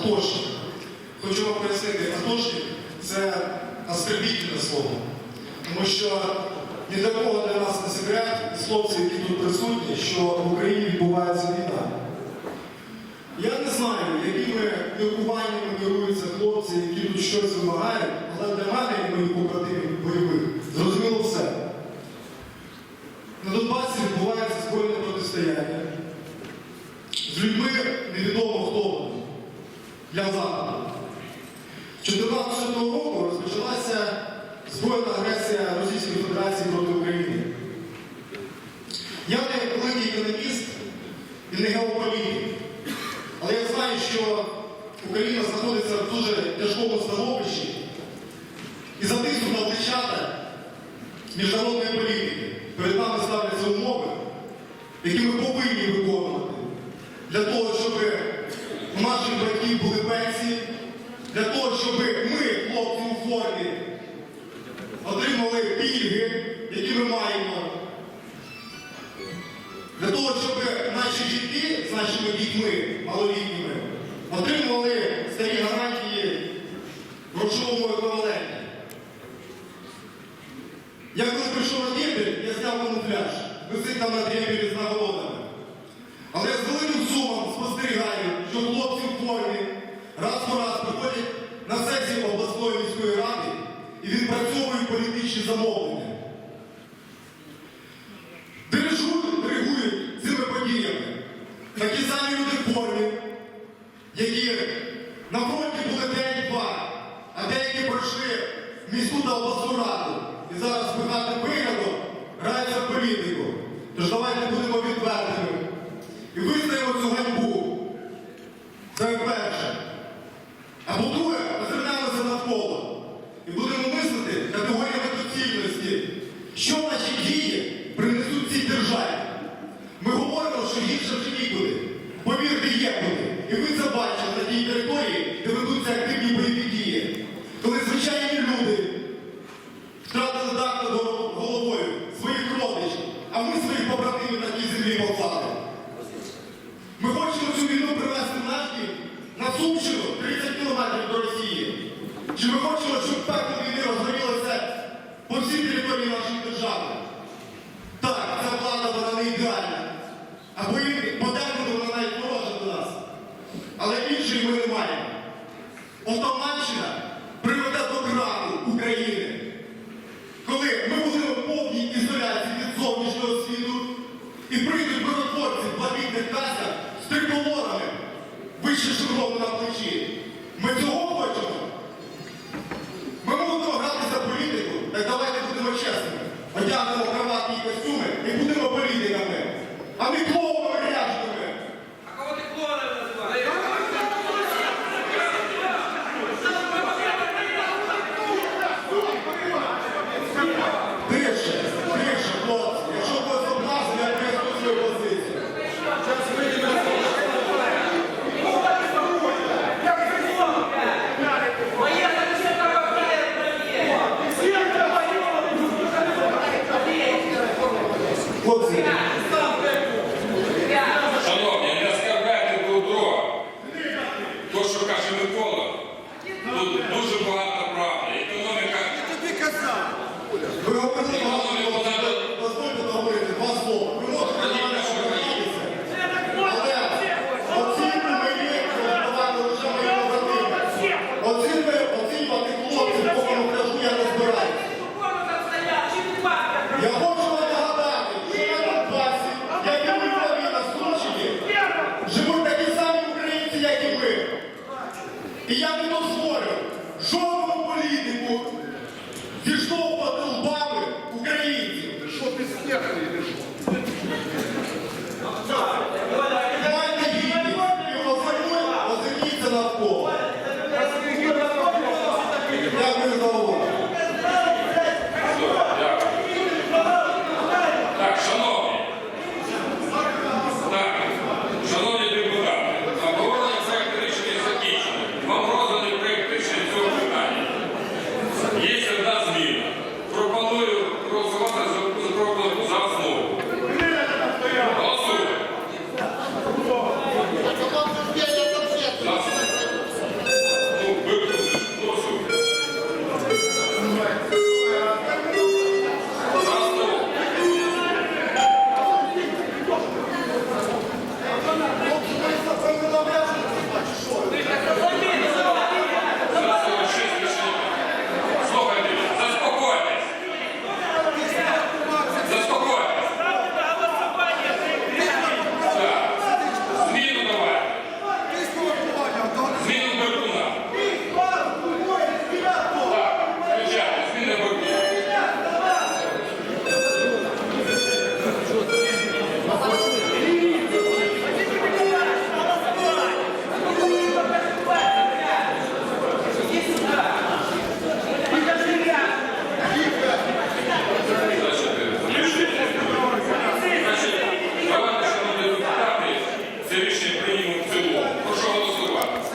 атошник. Хочу вам пояснити, атошник це оскорбітельне слово. Тому що ні для кого для нас не секрет, хлопці, які тут присутні, що в Україні відбувається війна. Я не знаю, якими міркуваннями керуються хлопці, які тут щось вимагають, але для мене і моїх побратимів бойових зрозуміло все. 2014 року розпочалася збройна агресія Російської Федерації проти України. Я не великий економіст і не геополітик, але я знаю, що Україна знаходиться в дуже тяжкому становищі і затиснута в дівчата міжнародної політики. Перед нами ставляться умови, які ми повинні виконувати для того, щоб у наших батьків були пенсії, для того, щоб ми, хлопці у формі, отримали пільги, які ми маємо. Для того, щоб наші жінки з нашими дітьми малолітніми отримували старі гарантії грошовому еквіваленті. Я коли прийшов на дембель, я зняв камуфляж, висить там на дембелі з нагородами. Але я з великим сумом спостерігаю, що хлопці в формі раз по раз приходять на сесію обласної міської ради і відпрацьовують політичні замовлення. Дирижують, диригують цими подіями. Такі самі люди в формі, які на фронті були день-два, а деякі пройшли в міську та обласну раду і зараз питати пихатим 一个队。Що каже Микола, тут дуже багато правди. Економіка ви говорили багато, дозвольте договорити два слова. Ви можете на мене образитися, але оцінку мені давати лише мої побратими. Оцінки, оцінювати хлопців по камуфляжу я не збираюся. Я хочу вам нагадати, що на Донбасі, як і ми в Львові на Сумщині, живуть такі самі українці, як і ми. І я не дозволю жодному політику зіштовхувати лбами українців. Що ти що? Майте гідність і озирніться навколо. Thank you.